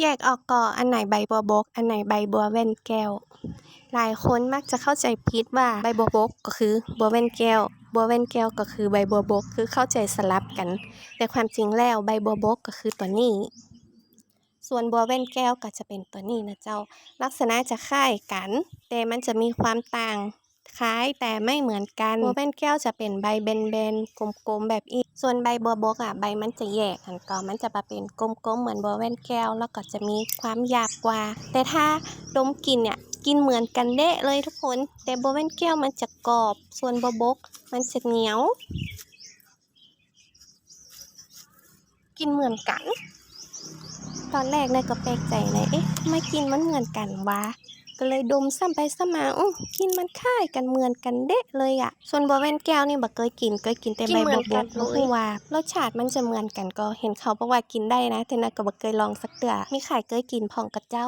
แยกออกก่ออันไหนใบบัวบก อันไหนใบบัวแว่นแก้ว หลายคนมักจะเข้าใจผิดว่าใบบัวบกก็คือบัวแว่นแก้ว บัวแว่นแก้วก็คือใบบัวบก คือเข้าใจสลับกัน แต่ความจริงแล้วใบบัวบกก็คือตัวนี้ ส่วนบัวแว่นแก้วก็จะเป็นตัวนี้นะเจ้า ลักษณะจะคล้ายกัน แต่มันจะมีความต่าง คล้ายแต่ไม่เหมือนกันบัวแว่นแก้วจะเป็นใบแบนๆกลมๆแบบอีส่วนใบบัวบกอะใบมันจะแยกกันก่อนมันจะมาเป็นกลมๆเหมือนบัวแว่นแก้ว แล้วก็จะมีความหยาบกว่า แต่ถ้าดมกลิ่นเนี่ยกินเหมือนกันเดะเลยทุกคน แต่บัวแว่นแก้วมันจะกรอบ ส่วนบัวบกมันจะเหนียว กินเหมือนกัน ตอนแรกนายก็แปลกใจเลยเอ๊ะทำไมกินมันเหมือนกันวะ ก็เลยดมซ้ำไปซ้ำมาอื้อกินมันคล้ายกันเหมือนกันเดะเลยอะส่วนบัวแว่นแก้วนี่บ่เคยกินเคยกินแต่ใบบัวบกรู้ว่ารสชาติมันจะเหมือนกันก็เห็นเขาบอกว่ากินได้นะแต่นายก็บ่เคยลองสักเตือมีขายเคยกินพร้องกับเจ้า